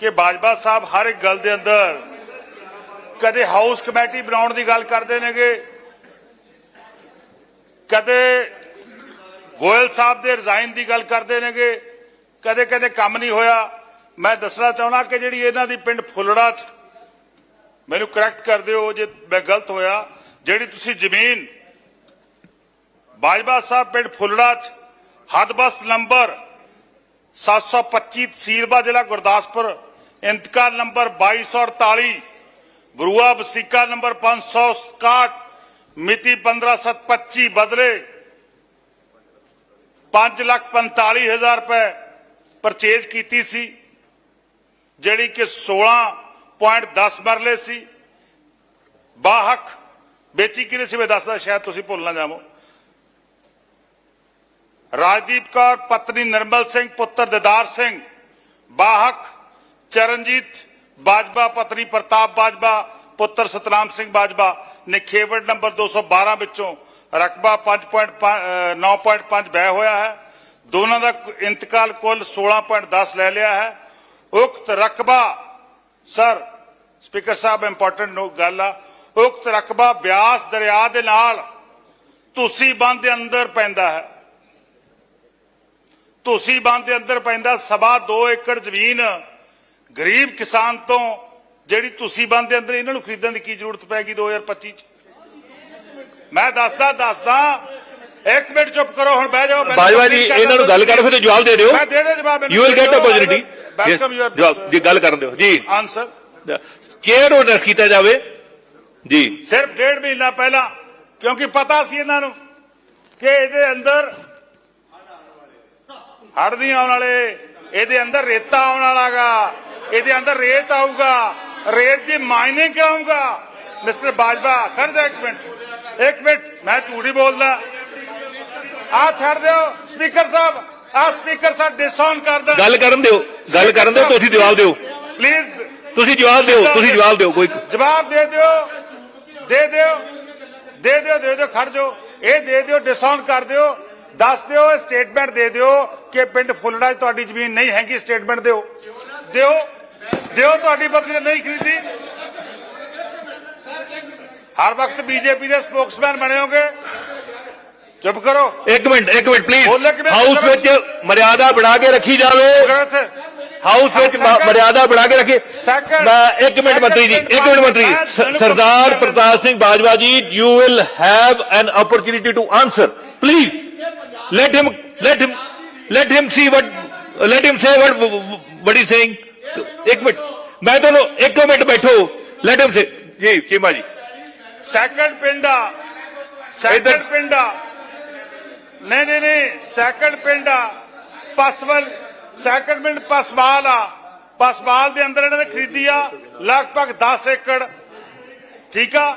ਕਿ ਬਾਜਵਾ ਸਾਹਿਬ ਹਰ ਇੱਕ ਗੱਲ ਦੇ ਅੰਦਰ ਕਦੇ ਹਾਊਸ ਕਮੇਟੀ ਬਣਾਉਣ ਦੀ ਗੱਲ ਕਰਦੇ ਨੇਗੇ, ਕਦੇ ਗੋਇਲ ਸਾਹਿਬ ਦੇ ਰਿਜ਼ਾਈਨ ਦੀ ਗੱਲ ਕਰਦੇ ਨੇਗੇ, ਕਦੇ ਕਦੇ ਕੰਮ ਨਹੀਂ ਹੋਇਆ। ਮੈਂ ਦੱਸਣਾ ਚਾਹੁੰਦਾ ਕਿ ਜਿਹੜੀ ਇਹਨਾਂ ਦੀ ਪਿੰਡ ਫੁੱਲੜਾ ਚ, ਮੈਨੂੰ ਕਰੈਕਟ ਕਰ ਦਿਓ ਜੇ ਮੈਂ ਗਲਤ ਹੋਇਆ, ਜਿਹੜੀ ਤੁਸੀਂ ਜ਼ਮੀਨ ਬਾਜਵਾ ਸਾਹਿਬ ਪਿੰਡ ਫੁੱਲੜਾ ਚ, ਹਦਬਸਤ ਨੰਬਰ 725 ਤਹਿਸੀਲਬਾ ਜ਼ਿਲ੍ਹਾ ਗੁਰਦਾਸਪੁਰ ਇੰਤਕਾਲ ਨੰਬਰ 2248 ਬਰੂਆ ਵਸੀਕਾ ਨੰਬਰ 561 ਮਿਤੀ 15725 ਬਦਲੇ 5 ਲੱਖ 45 ਹਜ਼ਾਰ ਰੁਪਏ ਪਰਚੇਜ਼ ਕੀਤੀ ਸੀ ਜਿਹੜੀ ਕਿ 16.10 ਮਰਲੇ ਸੀ ਬਾਹਕ ਵੇਚੀ ਕਿਨੇ ਸੀ ਮੈਂ ਦੱਸਦਾ ਸ਼ਾਇਦ ਤੁਸੀਂ ਭੁੱਲ ਨਾ ਜਾਵੋ ਰਾਜਦੀਪ ਕੌਰ ਪਤਨੀ ਨਿਰਮਲ ਸਿੰਘ ਪੁੱਤਰ ਦਿਦਾਰ ਸਿੰਘ ਬਾਹਕ ਚਰਨਜੀਤ ਬਾਜਵਾ, ਪਤਨੀ ਪ੍ਰਤਾਪ ਬਾਜਵਾ, ਪੁੱਤਰ ਸਤਨਾਮ ਸਿੰਘ ਬਾਜਵਾ ਨੇ ਖੇਵੜ ਨੰਬਰ 212 ਵਿੱਚੋਂ ਰਕਬਾ 5.9.5 ਬੈ ਹੋਇਆ ਹੈ। ਦੋਨਾਂ ਦਾ ਇੰਤਕਾਲ ਕੁੱਲ 16.10 ਲੈ ਲਿਆ ਹੈ। ਉਕਤ ਰਕਬਾ, ਸਰ, ਸਪੀਕਰ ਸਾਹਿਬ ਇੰਪੋਰਟੈਂਟ ਗੱਲ ਆ। ਉਕਤ ਰਕਬਾ ਬਿਆਸ ਦਰਿਆ ਦੇ ਨਾਲ ਤੁਸੀਂ ਬੰਦ ਦੇ ਅੰਦਰ ਪੈਂਦਾ ਹੈ। ਤੁਸੀਂ ਬੰਦ ਦੇ ਅੰਦਰ ਪੈਂਦਾ, ਸਵਾ 2 ਏਕੜ ਜ਼ਮੀਨ ਗਰੀਬ ਕਿਸਾਨ ਤੋਂ ਜਿਹੜੀ ਤੁਸੀਂ ਬੰਦ ਦੇ ਅੰਦਰ ਇਹਨਾਂ ਨੂੰ ਖਰੀਦਣ ਦੀ ਕੀ ਜ਼ਰੂਰਤ ਪੈਗੀ 2025 ਚ? ਮੈਂ ਦੱਸਦਾ ਦੱਸਦਾ ਇੱਕ ਮਿੰਟ ਚੁੱਪ ਕਰੋ ਹੁਣ ਬਹਿ ਜਾਓ ਬਾਜਵਾ ਜੀ ਇਹਨਾਂ ਨੂੰ ਗੱਲ ਕਰੋ ਫਿਰ ਜਵਾਬ ਦੇ ਦਿਓ। ਮੈਂ ਦੇ ਦੇ ਜਵਾਬ you will get opportunity welcome your ਜਵਾਬ ਜੀ ਗੱਲ ਕਰਨ ਦਿਓ। ਜੀ। ਆਨਸਰ ਚੇਅਰ ਅਡਰੈਸ ਕੀਤਾ ਜਾਵੇ। ਜੀ। ਸਿਰਫ ਡੇਢ ਮਹੀਨਾ ਪਹਿਲਾਂ ਕਿਉਂਕਿ ਪਤਾ ਸੀ ਇਹਨਾਂ ਨੂੰ ਕਿ ਇਹਦੇ ਅੰਦਰ ਹੜ੍ਹ ਨਹੀਂ ਆਉਣ ਵਾਲੇ ਇਹਦੇ ਅੰਦਰ ਰੇਤਾ ਆਉਣ ਵਾਲਾਗਾ ਇਹਦੇ ਅੰਦਰ ਰੇਤ ਆਊਗਾ। ਰੇਤ ਦੀ ਮਾਈਨਿੰਗ ਕਰਾਊਗਾ ਮਿਸਟਰ ਬਾਜਵਾ ਖੜ ਜਾ ਇੱਕ ਮਿੰਟ। ਇੱਕ ਮਿੰਟ ਮੈਂ ਝੂਠੀ ਬੋਲਦਾ। ਆ ਛੱਡ ਦਿਓ ਸਪੀਕਰ ਸਾਹਿਬ। ਆ ਸਪੀਕਰ ਸਾਹਿਬ ਡਿਸਆਨ ਕਰ ਦੇਣ ਗੱਲ ਕਰਨ ਦਿਓ ਗੱਲ ਕਰਨ ਦਿਓ ਤੁਸੀਂ ਜਵਾਬ ਦਿਓ। ਪਲੀਜ਼ ਤੁਸੀਂ ਜਵਾਬ ਦਿਓ ਤੁਸੀਂ ਜਵਾਬ ਦਿਓ ਕੋਈ ਜਵਾਬ ਦੇ ਦਿਓ। ਦੇ ਦਿਓ। ਦੇ ਦਿਓ ਦੇ ਦਿਓ ਖੜ ਜਾਓ। ਇਹ ਦੇ ਦਿਓ ਡਿਸਕਾਊਂਟ ਕਰ ਦਿਓ। ਦੱਸ ਦਿਓ ਸਟੇਟਮੈਂਟ ਦੇ ਦਿਓ ਕਿ ਪਿੰਡ ਫੁੱਲੜਾ ਤੁਹਾਡੀ ਜ਼ਮੀਨ ਨਹੀਂ ਹੈਗੀ ਸਟੇਟਮੈਂਟ ਦਿਓ। ਦਿਓ। ਦਿਓ ਤੁਹਾਡੀ ਪਤਨੀ ਨੇ ਨਹੀਂ ਖਰੀਦੀ। ਹਰ ਵਕਤ ਬੀਜੇਪੀ ਦੇ ਸਪੋਕਸਮੈਨ ਬਣੇ ਹੋਗੇ। ਚੁੱਪ ਕਰੋ। ਇੱਕ ਮਿੰਟ ਇੱਕ ਮਿੰਟ ਪਲੀਜ਼ ਬੋਲੋ ਕਿਵੇਂ? ਹਾਊਸ ਵਿੱਚ ਮਰਿਆਦਾ ਬਣਾ ਕੇ ਰੱਖੀ ਜਾਵੇ। ਗਏ ਇੱਥੇ। ਹਾਊਸ ਵਿੱਚ ਮ- Second- ਮਰਿਆਦਾ ਬਣਾ ਕੇ ਰੱਖੀ। Second- ਮੈਂ ਇੱਕ ਮਿੰਟ Second ਮੰਤਰੀ ਜੀ ਇੱਕ ਮਿੰਟ ਮੰਤਰੀ ਜੀ। ਮੈਂ ਸ- ਤੁਹਾਨੂੰ ਸਰਦਾਰ question Pratap Singh Bajwa ji you will have an opportunity to answer please let him let him let him see what let him say what what he saying. ਇੱਕ minute. ਮੈਂ ਤੁਹਾਨੂੰ ਇੱਕ ਮਿੰਟ ਬੈਠੋ। Let him say ਜੀ ਚੀਮਾ ਜੀ। Second ਪਿੰਡ second ਪਿੰਡ ਨਹੀਂ ਨਹੀਂ ਨਹੀਂ। ਸੈਕੰਡ ਪਿੰਡ ਪਸਵਲ। ਸੈਕੰਡ ਪਿੰਡ ਪਸਵਾਲ ਆ। ਪਸਵਾਲ ਦੇ ਅੰਦਰ ਇਹਨਾਂ ਨੇ ਖਰੀਦੀ ਆ ਲਗਭਗ 10 ਏਕੜ। ਠੀਕ ਆ?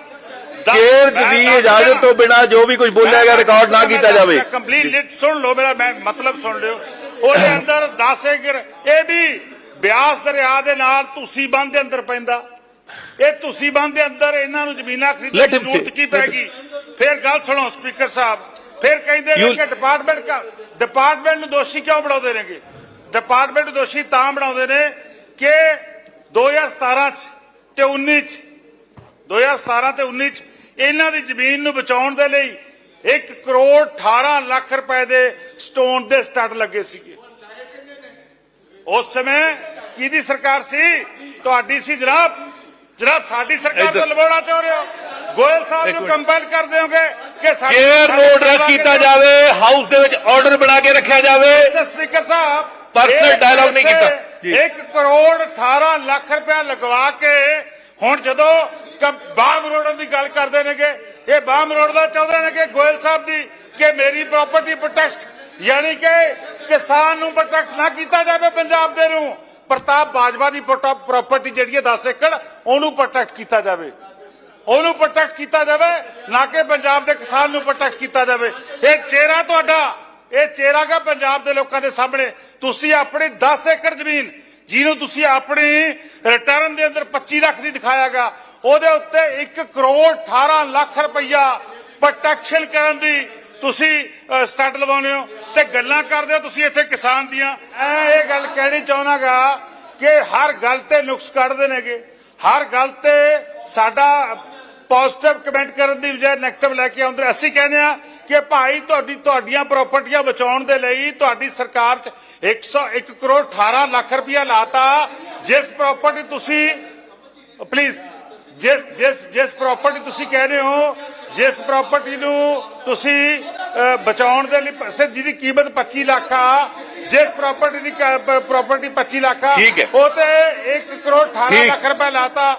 ਦਸ- ਕੇਰ ਮੈਂ ਦੀ ਇਜਾਜ਼ਤ। ਤੋਂ ਬਿਨਾ ਜੋ ਵੀ ਕੁਝ ਬੋਲਿਆ ਗਿਆ ਰਿਕਾਰਡ ਨਾ ਕੀਤਾ ਜਾਵੇ। ਕੰਪਲੀਟ ਸੁਣ ਲਓ ਮੇਰਾ ਮੈਂ ਮਤਲਬ ਸੁਣ ਲਿਓ। ਉਹਦੇ ਅੰਦਰ 10 ਏਕੜ। ਇਹ ਵੀ ਬਿਆਸ ਦਰਿਆ ਦੇ ਨਾਲ ਤੁਸੀਂ ਬੰਦ ਦੇ ਅੰਦਰ ਪੈਂਦਾ। ਇਹ ਤੁਸੀਂ ਬੰਦ ਦੇ ਅੰਦਰ ਇਹਨਾਂ ਨੂੰ ਜ਼ਮੀਨਾਂ ਖਰੀਦਣ ਦੀ ਜ਼ਰੂਰਤ. ਕੀ ਪੈਗੀ ਫਿਰ ਗੱਲ ਸੁਣੋ ਸਪੀਕਰ ਸਾਹਿਬ। ਫਿਰ ਕਹਿੰਦੇ ਨੇ ਕਿ ਡਿਪਾਰਟਮੈਂਟ ਡਿਪਾਰਟਮੈਂਟ ਨੂੰ ਦੋਸ਼ੀ ਕਿਉਂ ਬਣਾਉਂਦੇ ਨੇਗੇ? ਡਿਪਾਰਟਮੈਂਟ ਦੋਸ਼ੀ ਤਾਂ ਬਣਾਉਂਦੇ ਨੇ ਕਿ 2017 ਚ ਤੇ 19 ਚ 2017 ਤੇ 19 ਚ ਇਹਨਾਂ ਦੀ ਜ਼ਮੀਨ ਨੂੰ ਬਚਾਉਣ ਦੇ ਲਈ 1 ਕਰੋੜ 18 ਲੱਖ ਰੁਪਏ ਦੇ ਸਟੋਨ ਦੇ ਸਟੱਡ ਲੱਗੇ ਸੀਗੇ। ਉਸ ਸਮੇਂ ਕਿਹਦੀ ਸਰਕਾਰ ਸੀ ਤੁਹਾਡੀ ਸੀ ਜਨਾਬ ਜਨਾਬ ਸਾਡੀ ਸਰਕਾਰ ਤੋਂ। ਲਵਾਉਣਾ ਚਾਹ ਰਹੇ ਹੋ ਗੋਇਲ ਸਾਹਿਬ ਨੂੰ। ਕੰਪੈਲ ਕਰ ਦਿਓਗੇ ਕਿ ਸਾਡੀ ਕੇਅਰ ਨੂੰ ਐਡਰੈਸ ਕੀਤਾ ਜਾਵੇ ਹਾਊਸ ਦੇ ਵਿੱਚ ਆਰਡਰ ਬਣਾ ਕੇ ਰੱਖਿਆ ਜਾਵੇ ਸਪੀਕਰ ਸਾਹਿਬ ਇਹ dialogue ਨਹੀਂ ਕੀਤਾ। ਜੀ। 1 ਕਰੋੜ 18 ਲੱਖ ਰੁਪਇਆ ਲਗਵਾ ਕੇ ਹੁਣ ਜਦੋਂ ਬਾਮ ਰੋਡਨ ਦੀ ਗੱਲ ਕਰਦੇ ਨੇਗੇ ਇਹ ਬਾਮ ਰੋਡ ਦਾ ਚਾਹੁੰਦੇ ਨੇ ਕਿ ਗੋਇਲ ਸਾਹਿਬ ਦੀ ਕਿ ਮੇਰੀ ਪ੍ਰਾਪਰਟੀ ਪ੍ਰੋਟੈਕਟ ਯਾਨੀ ਕਿ ਕਿਸਾਨ ਨੂੰ ਪ੍ਰੋਟੈਕਟ ਨਾ ਕੀਤਾ ਜਾਵੇ ਪੰਜਾਬ ਦੇ ਨੂੰ। ਪ੍ਰਤਾਪ ਬਾਜਵਾ ਦੀ ਪ੍ਰਾਪਰਟੀ ਜਿਹੜੀ ਹੈ 10 ਏਕੜ, ਉਹਨੂੰ ਪ੍ਰੋਟੈਕਟ ਕੀਤਾ ਜਾਵੇ। ਉਹਨੂੰ ਪ੍ਰੋਟੈਕਟ ਕੀਤਾ ਜਾਵੇ, ਨਾ ਕਿ ਪੰਜਾਬ ਦੇ ਕਿਸਾਨ ਨੂੰ ਪ੍ਰੋਟੈਕਟ ਕੀਤਾ ਜਾਵੇ। ਇਹ ਚਿਹਰਾ ਤੁਹਾਡਾ, ਇਹ ਚਿਹਰਾ ਗਾ ਪੰਜਾਬ ਦੇ ਲੋਕਾਂ ਦੇ ਸਾਹਮਣੇ। ਤੁਸੀਂ ਆਪਣੀ 10 ਏਕੜ ਜ਼ਮੀਨ, ਜਿਹਨੂੰ ਤੁਸੀਂ ਆਪਣੀ ਰਿਟਰਨ ਦੇ ਅੰਦਰ 25 ਲੱਖ ਦੀ ਦਿਖਾਇਆਗਾ, ਉਹਦੇ ਉੱਤੇ 1 ਕਰੋੜ 18 ਲੱਖ ਰੁਪਈਆ ਪ੍ਰੋਟੈਕਸ਼ਨ ਕਰਨ ਦੀ ਤੁਸੀਂ ਸਟੱਡ ਲਵਾਉਂਦੇ ਹੋ। ਤੇ ਗੱਲਾਂ ਕਰਦੇ ਹੋ, ਤੁਸੀਂ ਇੱਥੇ ਕਿਸਾਨ ਦੀਆਂ। ਐ ਇਹ ਗੱਲ ਕਹਿਣੀ ਚਾਹੁੰਦਾਗਾ ਕਿ ਹਰ ਗੱਲ ਤੇ ਨੁਕਸ ਕੱਢਦੇ ਨੇਗੇ। ਹਰ ਗੱਲ ਤੇ ਸਾਡਾ ਪੋਜ਼ਿਟਿਵ ਕਮੈਂਟ ਕਰਨ ਦੀ ਬਜਾਏ ਨੈਗੇਟਿਵ ਲੈ ਕੇ ਆਉਂਦੇ। ਅਸੀਂ ਕਹਿੰਦੇ ਆ ਕਿ ਭਾਈ ਤੁਹਾਡੀ ਤੁਹਾਡੀਆਂ ਪ੍ਰਾਪਰਟੀਆਂ ਬਚਾਉਣ ਦੇ ਲਈ ਤੁਹਾਡੀ ਸਰਕਾਰ 'ਚ 101 ਕਰੋੜ 18 ਲੱਖ ਰੁਪਇਆ ਲਾਤਾ। ਜਿਸ ਪ੍ਰਾਪਰਟੀ ਤੁਸੀਂ ਪਲੀਜ਼ ਜਿਸ ਜਿਸ ਜਿਸ ਪ੍ਰਾਪਰਟੀ ਤੁਸੀਂ ਕਹਿ ਰਹੇ ਹੋ, ਜਿਸ ਪ੍ਰਾਪਰਟੀ ਨੂੰ ਤੁਸੀਂ ਬਚਾਉਣ ਦੇ ਲਈ ਪੈਸੇ ਜਿਹਦੀ ਕੀਮਤ 25 ਲੱਖ ਆ ਜਿਸ ਪ੍ਰਾਪਰਟੀ ਦੀ ਪ੍ਰਾਪਰਟੀ 25 ਲੱਖ ਆ। ਉਹ ਤੇ 1 ਕਰੋੜ 18 ਠੀਕ। ਲੱਖ ਰੁਪਏ ਲਾਤਾ